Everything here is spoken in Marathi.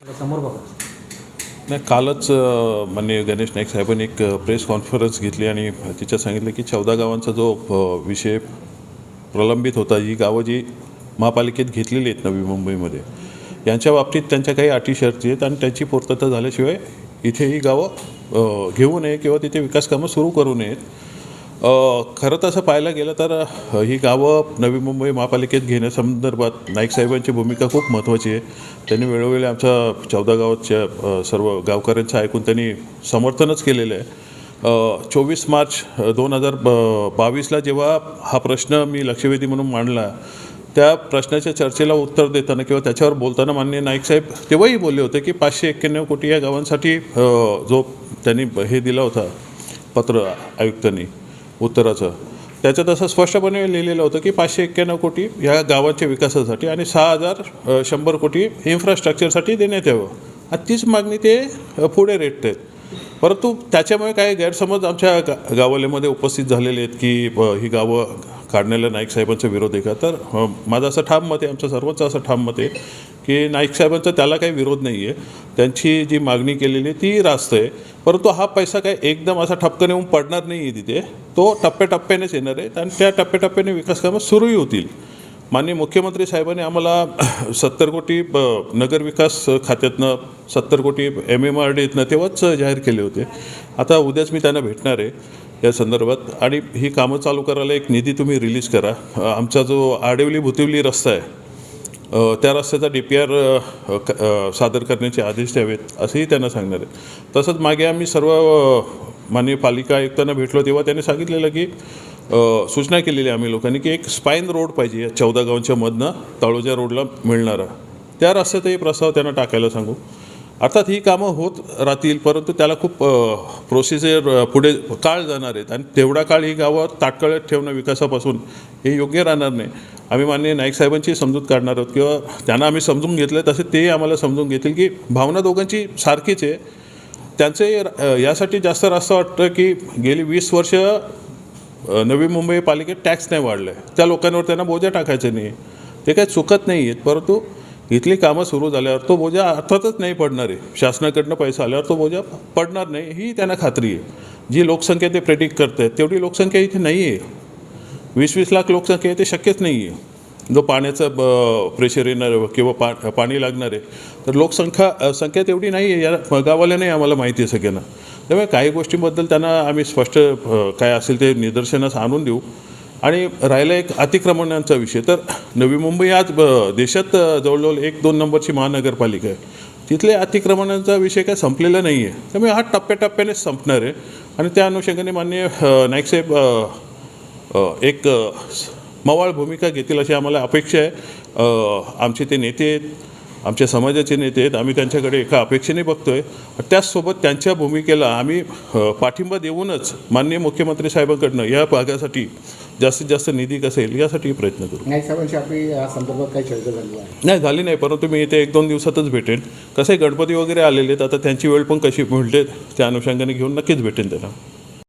समोर बघा. नाही कालच अ, माननीय गणेश नाईक साहेबांनी एक प्रेस कॉन्फरन्स घेतली आणि तिच्यात सांगितलं की चौदा गावांचा जो विषय प्रलंबित होता ही गावं जी महापालिकेत घेतलेली आहेत नवी मुंबईमध्ये यांच्या बाबतीत त्यांच्या काही अटी शर्ती आहेत आणि त्यांची पूर्तता झाल्याशिवाय इथे ही गावं घेऊ नये किंवा तिथे विकासकामं सुरू करू नयेत. खरं तसं पाहायला गेलं तर ही गावं नवी मुंबई महापालिकेत घेण्यासंदर्भात नाईक साहेबांची भूमिका खूप महत्त्वाची आहे. त्यांनी वेळोवेळी आमच्या चौदा गावाच्या सर्व गावकऱ्यांचं ऐकून त्यांनी समर्थनच केलेलं आहे. चोवीस मार्च दोन हजार ब बावीसला जेव्हा हा प्रश्न मी लक्षवेधी म्हणून मांडला त्या प्रश्नाच्या चर्चेला उत्तर देताना किंवा त्याच्यावर बोलताना माननीय नाईक साहेब तेव्हाही बोलले होते की पाचशे एक्क्याण्णव कोटी या गावांसाठी जो त्यांनी हे दिला होता पत्र आयुक्तांनी उत्तराचं. त्याच्यात असं स्पष्टपणे लिहिलेलं होतं की पाचशे एक्क्याण्णव कोटी ह्या गावांच्या विकासासाठी आणि सहा हजार शंभर कोटी इन्फ्रास्ट्रक्चरसाठी देण्यात यावं. आणि तीच मागणी ते पुढे रेटत आहेत परंतु त्याच्यामुळे काही गैरसमज आमच्या गा गावाल्यामध्ये उपस्थित झालेले आहेत की ही गावं काढण्याला नाईक साहेबांचा विरोध आहे का? तर माझं असं ठाम मत आहे आमचं सर्वच असं ठाम मत आहे की नाईक साहेबांचा त्याला काही विरोध नाही आहे त्यांची जी मागणी केलेली ती रास्त आहे. परंतु हा पैसा काय एकदम असा ठपकन येऊन पडणार नाही आहे तिथे. तो टप्प्याटप्प्यानेच येणार आहे. आणि त्या टप्प्याटप्प्याने विकास कामं सुरूही होतील. माननीय मुख्यमंत्री साहेबांनी आम्हाला सत्तर कोटी ब नगर विकास खात्यातनं सत्तर कोटी एम एम आर डीतनं तेव्हाच जाहीर केले होते. आता उद्याच मी त्यांना भेटणार आहे या संदर्भात. आणि ही कामं चालू करायला एक निधी तुम्ही रिलीज करा. आमचा जो आडिवली भुतिवली रस्ता आहे त्या रस्त्याचा डी पी आर सादर करण्याचे आदेश द्यावेत असंही त्यांना सांगणार आहेत. तसंच मागे आम्ही सर्व माननीय पालिका आयुक्तांना भेटलो तेव्हा त्यांनी सांगितलेलं की सूचना केलेली आहे आम्ही लोकांनी की एक स्पाईन रोड पाहिजे या चौदा गावांच्या मधनं तळोजा रोडला मिळणारा. त्या रस्त्यातही प्रस्ताव त्यांना टाकायला सांगू. अर्थात ही कामं होत राहतील परंतु त्याला खूप प्रोसिजर पुढे काळ जाणार आहेत. आणि तेवढा काळ ही गावं ताटकळत ठेवणं विकासापासून हे योग्य राहणार नाही. आम्ही माननीय नाईक साहेबांची समजूत काढणार आहोत किंवा त्यांना आम्ही समजून घेतलं तसे ते आम्हाला समजून घेतील की भावना दोघांची सारखीच आहे. त्यांचे यासाठी जास्त रास्त वाटतं की गेली वीस वर्ष नवी मुंबई पालिकेत टॅक्स नाही वाढलं आहे त्या लोकांवर त्यांना बोजा टाकायचं नाही. ते काही चुकत नाही आहेत परंतु इथली कामं सुरू झाल्यावर तो बोजा अर्थातच नाही पडणार आहे. शासनाकडनं पैसा आल्यावर तो बोजा पडणार नाही ही त्यांना खात्री आहे. जी लोकसंख्या ते प्रेडिक्ट करत आहेत तेवढी लोकसंख्या इथे नाही आहे वीस वीस लाख लोकसंख्या आहे ते शक्यच नाही आहे जो पाण्याचं ब प्रेशर येणार किंवा पा पाणी लागणार आहे तर लोकसंख्या संख्या तेवढी नाही आहे या गावाला नाही आम्हाला माहिती आहे सगळ्यांना. त्यामुळे काही गोष्टींबद्दल त्यांना आम्ही स्पष्ट काय असेल ते निदर्शनास आणून देऊ. आणि राहिला एक अतिक्रमणांचा विषय. तर नवी मुंबई आज देशात जवळजवळ एक दोन नंबरची महानगरपालिका आहे. तिथले अतिक्रमणांचा विषय काय संपलेला नाही आहे त्यामुळे हा टप्प्याटप्प्यानेच संपणार आहे. आणि त्या अनुषंगाने माननीय नाईक नाईकसाहेब एक मवाळ भूमिका घेतील अशी आम्हाला अपेक्षा आहे. आमचे ते नेते आहेत आमच्या समाजाचे नेते आहेत आम्ही त्यांच्याकडे एका अपेक्षेने बघतोय. त्याचसोबत त्यांच्या भूमिकेला आम्ही पाठिंबा देऊनच माननीय मुख्यमंत्री साहेबांकडनं या भागासाठी जास्तीत जास्त निधी कसा येईल यासाठी प्रयत्न करू. नाईक साहेबांशी आपली या संदर्भात काही चर्चा झाली आहे नाही झाली नाही परंतु मी इथे एक दोन दिवसातच भेटेन. कसं आहे गणपती वगैरे आलेले आहेत आता त्यांची वेळ पण कशी मिळते त्या अनुषंगाने घेऊन नक्कीच भेटेन त्यांना.